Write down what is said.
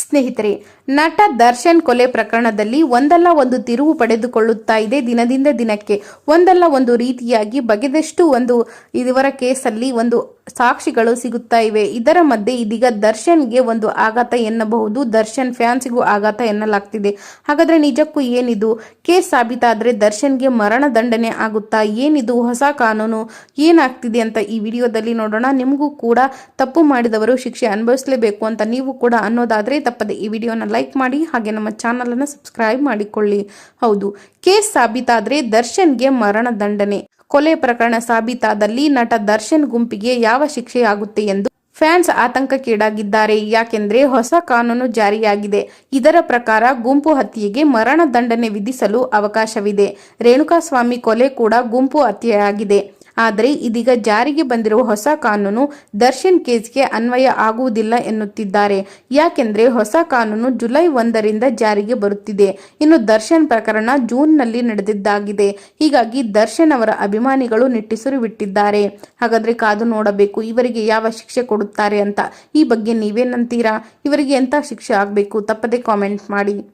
ಸ್ನೇಹಿತರೆ, ನಟ ದರ್ಶನ್ ಕೊಲೆ ಪ್ರಕರಣದಲ್ಲಿ ಒಂದಲ್ಲ ಒಂದು ತಿರುವು ಪಡೆದುಕೊಳ್ಳುತ್ತಾ ಇದೆ ದಿನದಿಂದ ದಿನಕ್ಕೆ. ಒಂದಲ್ಲ ಒಂದು ರೀತಿಯಾಗಿ ಬಗೆದಷ್ಟು ಒಂದು ಇವರ ಕೇಸಲ್ಲಿ ಒಂದು ಸಾಕ್ಷಿಗಳು ಸಿಗುತ್ತಾ ಇವೆ. ಇದರ ಮಧ್ಯೆ ಇದೀಗ ದರ್ಶನ್ಗೆ ಒಂದು ಆಘಾತ ಎನ್ನಬಹುದು. ದರ್ಶನ್ ಫ್ಯಾನ್ಸಿಗೂ ಆಘಾತ ಎನ್ನಲಾಗ್ತಿದೆ. ಹಾಗಾದ್ರೆ ನಿಜಕ್ಕೂ ಏನಿದು? ಕೇಸ್ ಸಾಬೀತಾದರೆ ದರ್ಶನ್ಗೆ ಮರಣ ದಂಡನೆ ಆಗುತ್ತಾ? ಏನಿದು ಹೊಸ ಕಾನೂನು? ಏನಾಗ್ತಿದೆ ಅಂತ ಈ ವಿಡಿಯೋದಲ್ಲಿ ನೋಡೋಣ. ನಿಮಗೂ ಕೂಡ ತಪ್ಪು ಮಾಡಿದವರು ಶಿಕ್ಷೆ ಅನುಭವಿಸಲೇಬೇಕು ಅಂತ ನೀವು ಕೂಡ ಅನ್ನೋದಾದ್ರೆ ತಪ್ಪದೆ ಈ ವಿಡಿಯೋನ ಲೈಕ್ ಮಾಡಿ ಹಾಗೆ ನಮ್ಮ ಚಾನಲ್ ಅನ್ನು ಸಬ್ಸ್ಕ್ರೈಬ್ ಮಾಡಿಕೊಳ್ಳಿ. ಹೌದು ಕೇಸ್ ಸಾಬೀತಾದ್ರೆ ದರ್ಶನ್ಗೆ ಮರಣ ದಂಡನೆ. ಕೊಲೆ ಪ್ರಕರಣ ಸಾಬೀತಾದಲ್ಲಿ ನಟ ದರ್ಶನ್ ಗುಂಪಿಗೆ ಯಾವ ಶಿಕ್ಷೆಯಾಗುತ್ತೆ ಎಂದು ಫ್ಯಾನ್ಸ್ ಆತಂಕಕ್ಕೀಡಾಗಿದ್ದಾರೆ. ಯಾಕೆಂದ್ರೆ ಹೊಸ ಕಾನೂನು ಜಾರಿಯಾಗಿದೆ. ಇದರ ಪ್ರಕಾರ ಗುಂಪು ಹತ್ಯೆಗೆ ಮರಣ ದಂಡನೆ ವಿಧಿಸಲು ಅವಕಾಶವಿದೆ. ರೇಣುಕಾಸ್ವಾಮಿ ಕೊಲೆ ಕೂಡ ಗುಂಪು ಹತ್ಯೆಯಾಗಿದೆ. ಆದರೆ ಇದೀಗ ಜಾರಿಗೆ ಬಂದಿರುವ ಹೊಸ ಕಾನೂನು ದರ್ಶನ್ ಕೇಸ್ಗೆ ಅನ್ವಯ ಆಗುವುದಿಲ್ಲ ಎನ್ನುತ್ತಿದ್ದಾರೆ. ಯಾಕೆಂದ್ರೆ ಹೊಸ ಕಾನೂನು ಜುಲೈ ಒಂದರಿಂದ ಜಾರಿಗೆ ಬರುತ್ತಿದೆ. ಇನ್ನು ದರ್ಶನ್ ಪ್ರಕರಣ ಜೂನ್ನಲ್ಲಿ ನಡೆದಿದ್ದಾಗಿದೆ. ಹೀಗಾಗಿ ದರ್ಶನ್ ಅವರ ಅಭಿಮಾನಿಗಳು ನಿಟ್ಟುಸಿರು ಬಿಟ್ಟಿದ್ದಾರೆ. ಹಾಗಾದ್ರೆ ಕಾದು ನೋಡಬೇಕು, ಇವರಿಗೆ ಯಾವ ಶಿಕ್ಷೆ ಕೊಡುತ್ತಾರೆ ಅಂತ. ಈ ಬಗ್ಗೆ ನೀವೇನಂತೀರಾ? ಇವರಿಗೆ ಎಂಥ ಶಿಕ್ಷೆ ಆಗಬೇಕು? ತಪ್ಪದೆ ಕಾಮೆಂಟ್ ಮಾಡಿ.